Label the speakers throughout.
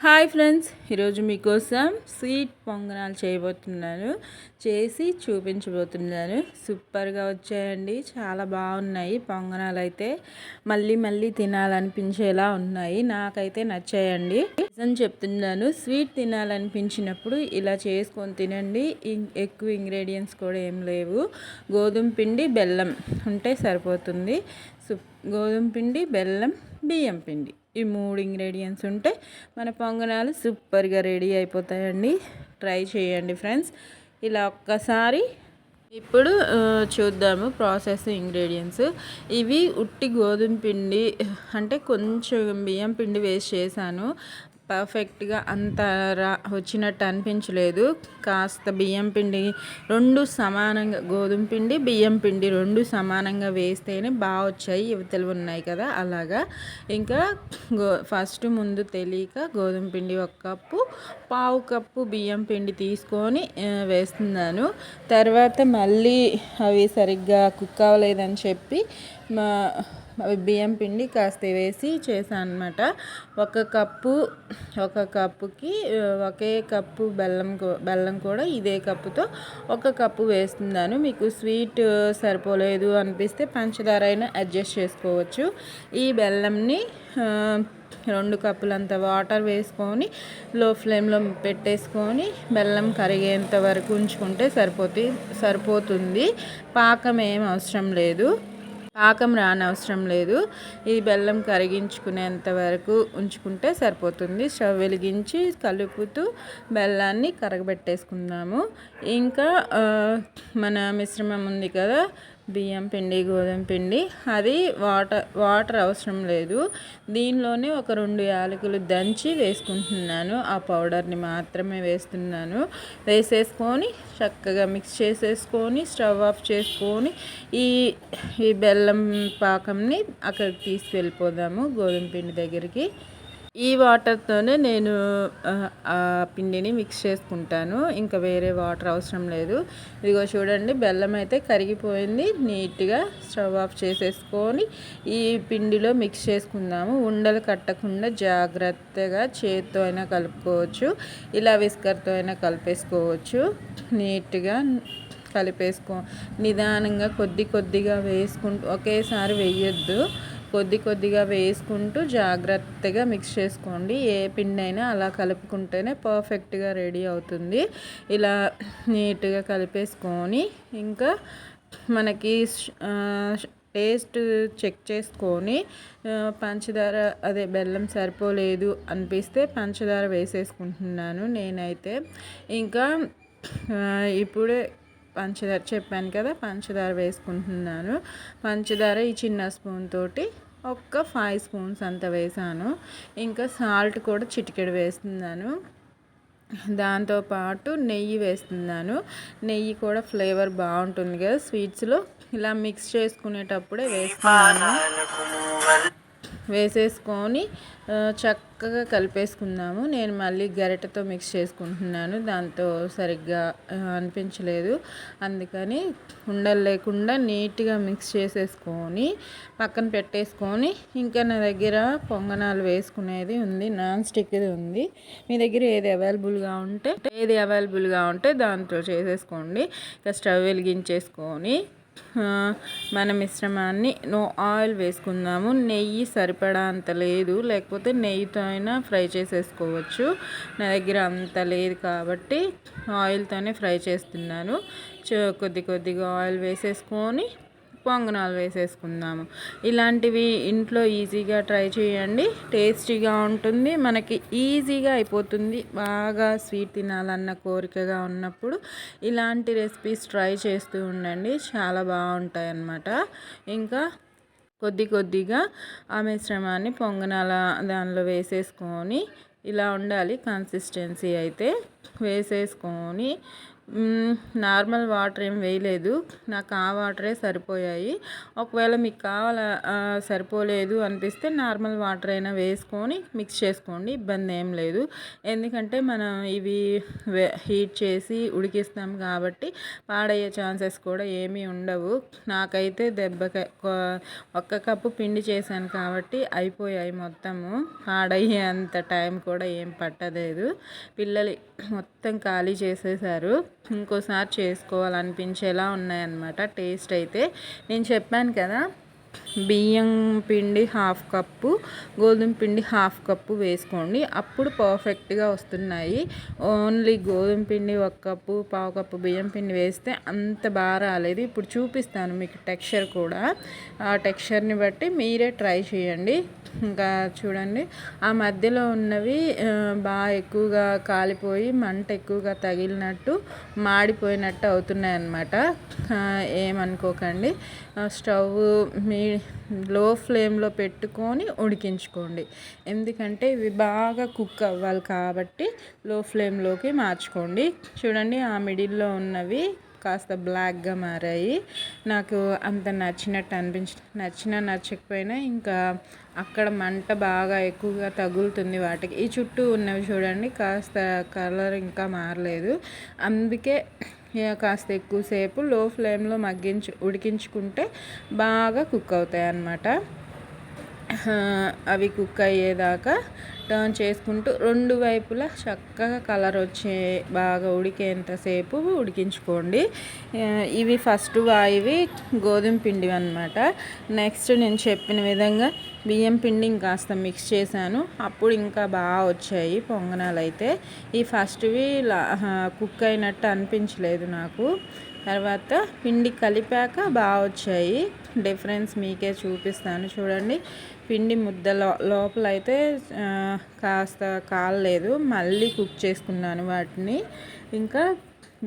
Speaker 1: Hi friends ఈరోజు మీకోసం sweet పొంగనాలు చేయబోతున్నాను చేసి చూపించబోతున్నాను సూపర్గా వచ్చాయండి చాలా బాగున్నాయి పొంగనాలు అయితే మళ్ళీ మళ్ళీ తినాలనిపించేలా ఉన్నాయి నాకైతే నచ్చాయండి. నిజం చెప్తున్నాను స్వీట్ తినాలనిపించినప్పుడు ఇలా చేసుకొని తినండి. ఎక్కువ ఇంగ్రీడియంట్స్ కూడా ఏం లేవు. గోధుమ పిండి బెల్లం ఉంటే సరిపోతుంది. గోధుమ పిండి బెల్లం బియ్యం పిండి. ఈ మూడు ఇంగ్రీడియంట్స్ ఉంటే మన పొంగనాలు సూపర్గా రెడీ అయిపోతాయండి. ట్రై చేయండి ఫ్రెండ్స్ ఇలా ఒక్కసారి ఇప్పుడు చూద్దాము ప్రాసెస్ ఇంగ్రీడియంట్స్ ఇవి ఉట్టి గోధుమ పిండి అంటే కొంచెం బియ్యం పిండి వేస్ట్ చేశాను. పర్ఫెక్ట్గా అంత రా వచ్చినట్టు అనిపించలేదు. కాస్త బియ్యం పిండి రెండు సమానంగా గోధుమ పిండి బియ్యం పిండి రెండు సమానంగా వేస్తేనే బాగా వచ్చాయి. యువతలు ఉన్నాయి కదా అలాగా. ఇంకా గో ఫస్ట్ ముందు తెలియక గోధుమ పిండి ఒక కప్పు పావు కప్పు బియ్యం పిండి తీసుకొని వేస్తున్నాను. తర్వాత మళ్ళీ అవి సరిగ్గా కుక్ అవ్వలేదని చెప్పి బియ్యం పిండి కాస్త వేసి చేశాను అనమాట ఒక కప్పు ఒక కప్పుకి ఒకే కప్పు బెల్లం బెల్లం కూడా ఇదే కప్పుతో ఒక కప్పు వేస్తున్నాను. మీకు స్వీట్ సరిపోలేదు అనిపిస్తే పంచదార అయినా అడ్జస్ట్ చేసుకోవచ్చు. ఈ బెల్లంని రెండు కప్పులంత వాటర్ వేసుకొని లో ఫ్లేమ్లో పెట్టేసుకొని బెల్లం కరిగేంత వరకు ఉంచుకుంటే సరిపోతుంది సరిపోతుంది. పాకం ఏం అవసరం లేదు. పాకం రానవసరం లేదు. ఈ బెల్లం కరిగించుకునేంత వరకు ఉంచుకుంటే సరిపోతుంది. స్టవ్ వెలిగించి కలుపుతూ బెల్లాన్ని కరగబెట్టేసుకుందాము. ఇంకా మన మిశ్రమం ఉంది కదా బియ్యం పిండి గోధుమ పిండి అది వాటర్ వాటర్ అవసరం లేదు. దీనిలోనే ఒక రెండు యాలకులు దంచి వేసుకుంటున్నాను. ఆ పౌడర్ని మాత్రమే వేస్తున్నాను. వేసేసుకొని చక్కగా మిక్స్ చేసేసుకొని స్టవ్ ఆఫ్ చేసుకొని ఈ ఈ బెల్లం పాకంని అక్కడికి తీసుకెళ్ళిపోదాము గోధుమ పిండి దగ్గరికి. ఈ వాటర్తోనే నేను ఆ పిండిని మిక్స్ చేసుకుంటాను. ఇంకా వేరే వాటర్ అవసరం లేదు. ఇదిగో చూడండి బెల్లం అయితే కరిగిపోయింది. నీట్గా స్టవ్ ఆఫ్ చేసేసుకొని ఈ పిండిలో మిక్స్ చేసుకుందాము. ఉండలు కట్టకుండా జాగ్రత్తగా చేత్తో అయినా కలుపుకోవచ్చు. ఇలా విస్కర్తో అయినా కలిపేసుకోవచ్చు. నీట్గా కలిపేసుకో. నిదానంగా కొద్ది కొద్దిగా వేసుకుంటూ ఒకేసారి వేయొద్దు. కొద్ది కొద్దిగా వేసుకుంటూ జాగ్రత్తగా మిక్స్ చేసుకోండి. ఏ పిండి అయినా అలా కలుపుకుంటేనే పర్ఫెక్ట్గా రెడీ అవుతుంది. ఇలా నీట్గా కలిపేసుకొని ఇంకా మనకి టేస్ట్ చెక్ చేసుకొని పంచదార అదే బెల్లం సరిపోలేదు అనిపిస్తే పంచదార వేసేసుకుంటున్నాను నేనైతే. ఇంకా ఇప్పుడే పంచదార చెప్పాను కదా పంచదార వేసుకుంటున్నాను. పంచదార ఈ చిన్న స్పూన్ తోటి ఒక్క ఫైవ్ స్పూన్స్ అంత వేసాను. ఇంకా సాల్ట్ కూడా చిటికెడు వేస్తున్నాను. దాంతోపాటు నెయ్యి వేస్తున్నాను. నెయ్యి కూడా ఫ్లేవర్ బాగుంటుంది కదా స్వీట్స్లో ఇలా మిక్స్ చేసుకునేటప్పుడే వేస్తున్నాను. వేసేసుకొని చక్కగా కలిపేసుకుందాము. నేను మళ్ళీ గరిటతో మిక్స్ చేసుకుంటున్నాను. దాంతో సరిగ్గా అనిపించలేదు. అందుకని ఉండలు లేకుండా నీట్గా మిక్స్ చేసేసుకొని పక్కన పెట్టేసుకొని ఇంకా నా దగ్గర పొంగనాలు వేసుకునేది ఉంది. నాన్ స్టిక్ది ఉంది. మీ దగ్గర ఏది అవైలబుల్గా ఉంటే ఏది అవైలబుల్గా ఉంటే దాంతో చేసేసుకోండి. ఇంకా స్టవ్ వెలిగించేసుకొని మన మిశ్రమాన్ని నో ఆయిల్ వేసుకుందాము. నెయ్యి సరిపడా అంత లేదు. లేకపోతే నెయ్యితో అయినా ఫ్రై చేసేసుకోవచ్చు. నా దగ్గర అంత లేదు కాబట్టి ఆయిల్తోనే ఫ్రై చేస్తున్నాను. కొద్ది కొద్దిగా ఆయిల్ వేసేసుకొని పొంగనాలు వేసేసుకుందాము. ఇలాంటివి ఇంట్లో ఈజీగా ట్రై చేయండి. టేస్టీగా ఉంటుంది. మనకి ఈజీగా అయిపోతుంది. బాగా స్వీట్ తినాలన్న కోరికగా ఉన్నప్పుడు ఇలాంటి రెసిపీస్ ట్రై చేస్తూ ఉండండి. చాలా బాగుంటాయి అన్నమాట ఇంకా కొద్ది కొద్దిగా ఆ మిశ్రమాన్ని పొంగనాల దానిలో వేసేసుకొని ఇలా ఉండాలి. కన్సిస్టెన్సీ అయితే వేసేసుకొని నార్మల్ వాటర్ ఏం వేయలేదు. నాకు ఆ వాటరే సరిపోయాయి. ఒకవేళ మీకు కావాల సరిపోలేదు అనిపిస్తే నార్మల్ వాటర్ అయినా వేసుకొని మిక్స్ చేసుకోండి. ఇబ్బంది ఏం లేదు. ఎందుకంటే మనం ఇవి హీట్ చేసి ఉడికిస్తాం కాబట్టి పాడయ్యే ఛాన్సెస్ కూడా ఏమీ ఉండవు. నాకైతే దెబ్బకి ఒక్క కప్పు పిండి చేశాను కాబట్టి అయిపోయాయి మొత్తము. పాడయ్యే అంత టైం కూడా ఏం పట్టలేదు. పిల్లలు మొత్తం ఖాళీ చేసేసారు. ఇంకోసారి చేసుకోవాలనిపించేలా ఉన్నాయన్నమాట. టేస్ట్ అయితే నేను చెప్పాను కదా బియ్యం పిండి హాఫ్ కప్పు గోధుమ పిండి హాఫ్ కప్పు వేసుకోండి. అప్పుడు పర్ఫెక్ట్గా వస్తున్నాయి. ఓన్లీ గోధుమ పిండి ఒక కప్పు పావు కప్పు బియ్యం పిండి వేస్తే అంత బాగా రాలేదు. ఇప్పుడు చూపిస్తాను మీకు టెక్స్చర్ కూడా. ఆ టెక్స్చర్ని బట్టి మీరే ట్రై చేయండి. ఇంకా చూడండి. ఆ మధ్యలో ఉన్నవి బాగా ఎక్కువగా కాలిపోయి మంట ఎక్కువగా తగిలినట్టు మాడిపోయినట్టు అవుతున్నాయి అన్నమాట ఏమనుకోకండి. స్టవ్ మీ లో ఫ్లేమ్లో పెట్టుకొని ఉడికించుకోండి. ఎందుకంటే ఇవి బాగా కుక్ అవ్వాలి కాబట్టి లో ఫ్లేమ్లోకి మార్చుకోండి. చూడండి ఆ మిడిల్లో ఉన్నవి కాస్త బ్లాక్గా మారాయి. నాకు అంత నచ్చినట్టు అనిపించ నచ్చినా నచ్చకపోయినా ఇంకా అక్కడ మంట బాగా ఎక్కువగా తగులుతుంది వాటికి. ఈ చుట్టూ ఉన్నవి చూడండి కాస్త కలర్ ఇంకా మారలేదు. అందుకే కాస్త ఎక్కువసేపు లో ఫ్లేమ్లో మగ్గించు ఉడికించుకుంటే బాగా కుక్ అవుతాయి అన్నమాట అవి కుక్ అయ్యేదాకా టర్న్ చేసుకుంటూ రెండు వైపులా చక్కగా కలర్ వచ్చే బాగా ఉడికేంతసేపు ఉడికించుకోండి. ఇవి ఫస్ట్ ఇవి గోధుమ పిండివి అనమాట నెక్స్ట్ నేను చెప్పిన విధంగా బియ్యం పిండి ఇంకాస్త మిక్స్ చేశాను. అప్పుడు ఇంకా బాగా వచ్చాయి పొంగనాలు అయితే ఈ ఫస్ట్వి కుక్ అయినట్టు అనిపించలేదు నాకు. తర్వాత పిండి కలిపాక బాగా వచ్చాయి. డిఫరెన్స్ మీకే చూపిస్తాను చూడండి. పిండి ముద్ద లో లోపల అయితే కాస్త కాలలేదు. మళ్ళీ కుక్ చేసుకున్నాను వాటిని. ఇంకా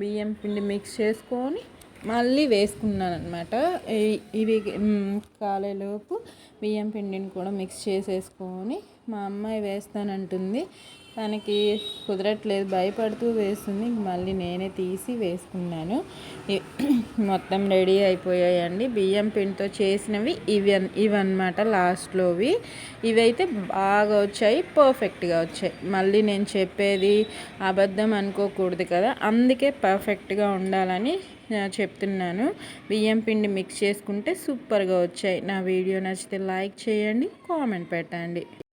Speaker 1: బియ్యం పిండి మిక్స్ చేసుకొని మళ్ళీ వేసుకున్నాను అనమాట ఇవి కాలేలోపు బియ్యం పిండిని కూడా మిక్స్ చేసేసుకొని మా అమ్మాయి వేస్తానంటుంది. తనకి కుదరట్లేదు భయపడుతూ వేస్తుంది. మళ్ళీ నేనే తీసి వేసుకున్నాను. మొత్తం రెడీ అయిపోయాయండి. బియ్యం పిండితో చేసినవి ఇవి అన్- ఇవన్నమాట లాస్ట్లోవి. ఇవైతే బాగా వచ్చాయి పర్ఫెక్ట్గా వచ్చాయి. మళ్ళీ నేను చెప్పేది అబద్ధం అనుకోకూడదు కదా అందుకే పర్ఫెక్ట్గా ఉండాలని చెప్తున్నాను. బియ్యం పిండి మిక్స్ చేసుకుంటే సూపర్గా వచ్చాయి. నా వీడియో నచ్చితే లైక్ చేయండి కామెంట్ పెట్టండి.